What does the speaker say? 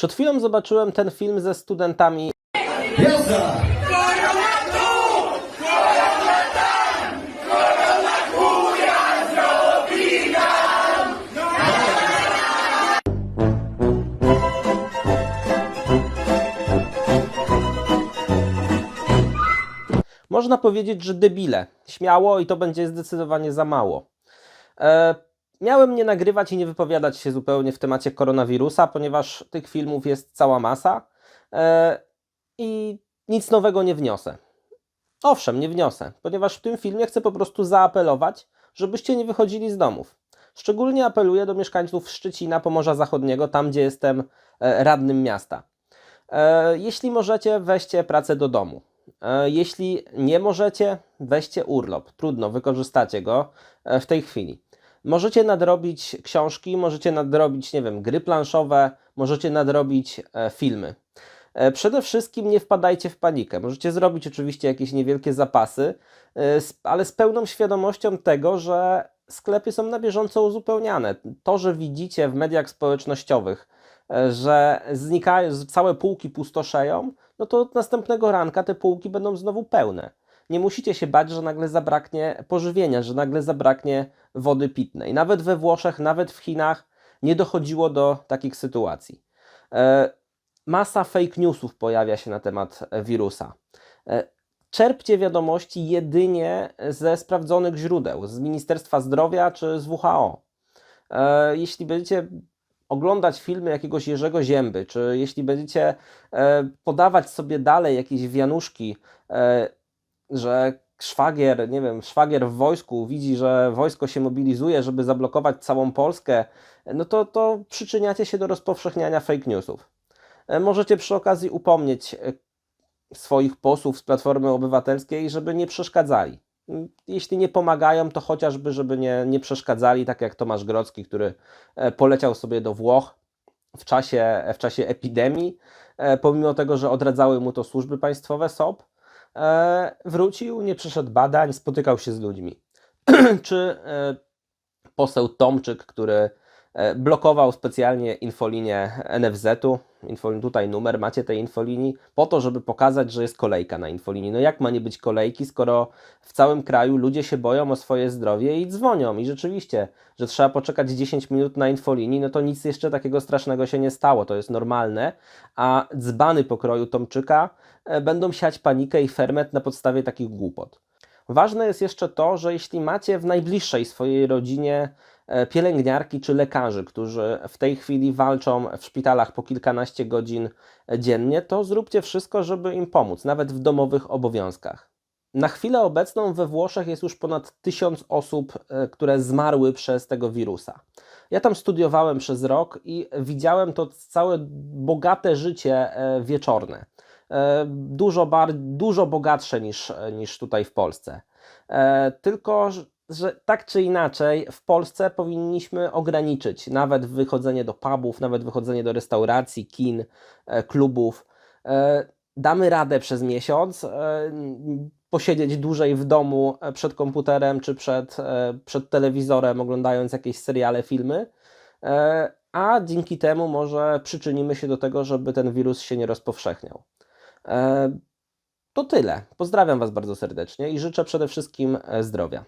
Przed chwilą zobaczyłem ten film ze studentami! Można powiedzieć, że debile. Śmiało i to będzie zdecydowanie za mało. E, miałem nie nagrywać i nie wypowiadać się zupełnie w temacie koronawirusa, ponieważ tych filmów jest cała masa e, i nic nowego nie wniosę. Owszem, nie wniosę, ponieważ w tym filmie chcę po prostu zaapelować, żebyście nie wychodzili z domów. Szczególnie apeluję do mieszkańców Szczecina, Pomorza Zachodniego, tam gdzie jestem e, radnym miasta. E, jeśli możecie, weźcie pracę do domu. E, Jeśli nie możecie, weźcie urlop. Trudno, wykorzystacie go w tej chwili. Możecie nadrobić książki, możecie nadrobić, nie wiem, gry planszowe, możecie nadrobić e, filmy. E, Przede wszystkim nie wpadajcie w panikę. Możecie zrobić oczywiście jakieś niewielkie zapasy, e, ale z pełną świadomością tego, że sklepy są na bieżąco uzupełniane. To, że widzicie w mediach społecznościowych, że znikają, całe półki pustoszeją, no to od następnego ranka te półki będą znowu pełne. Nie musicie się bać, że nagle zabraknie pożywienia, że nagle zabraknie wody pitnej. Nawet we Włoszech, nawet w Chinach nie dochodziło do takich sytuacji. E, Masa fake newsów pojawia się na temat wirusa. E, Czerpcie wiadomości jedynie ze sprawdzonych źródeł, z Ministerstwa Zdrowia czy z WHO. E, Jeśli będziecie oglądać filmy jakiegoś Jerzego Zięby, czy jeśli będziecie podawać sobie dalej jakieś wianuszki, że szwagier, nie wiem, szwagier w wojsku widzi, że wojsko się mobilizuje, żeby zablokować całą Polskę, no to, to przyczyniacie się do rozpowszechniania fake newsów. E, Możecie przy okazji upomnieć e, swoich posłów z Platformy Obywatelskiej, żeby nie przeszkadzali. Mm, Jeśli nie pomagają, to chociażby, żeby nie, nie przeszkadzali, tak jak Tomasz Grocki, który e, poleciał sobie do Włoch w czasie, w czasie epidemii, pomimo tego, że odradzały mu to służby państwowe, SOP, wrócił, nie przeszedł badań, spotykał się z ludźmi. Czy e, poseł Tomczyk, który e, blokował specjalnie infolinię NFZ-u, info, tutaj numer macie tej infolinii, po to, żeby pokazać, że jest kolejka na infolinii. No jak ma nie być kolejki, skoro w całym kraju ludzie się boją o swoje zdrowie i dzwonią. I rzeczywiście, że trzeba poczekać 10 minut na infolinii, no to nic jeszcze takiego strasznego się nie stało, to jest normalne, a dzbany pokroju Tomczyka e, będą siać panikę i ferment na podstawie takich głupot. Ważne jest jeszcze to, że jeśli macie w najbliższej swojej rodzinie e, pielęgniarki czy lekarzy, którzy w tej chwili walczą w szpitalach po kilkanaście godzin e, dziennie, to zróbcie wszystko, żeby im pomóc, nawet w domowych obowiązkach. Na chwilę obecną we Włoszech jest już ponad tysiąc osób, e, które zmarły przez tego wirusa. Ja tam studiowałem przez rok i widziałem to całe bogate życie e, wieczorne. E, Dużo, bar- dużo bogatsze niż, niż tutaj w Polsce. E, Tylko, że- tak czy inaczej w Polsce powinniśmy ograniczyć nawet wychodzenie do pubów, nawet wychodzenie do restauracji, kin, e, klubów. E, Damy radę przez miesiąc e, posiedzieć dłużej w domu przed komputerem czy przed, przed telewizorem, oglądając jakieś seriale, filmy, a dzięki temu może przyczynimy się do tego, żeby ten wirus się nie rozpowszechniał. To tyle. Pozdrawiam Was bardzo serdecznie i życzę przede wszystkim zdrowia.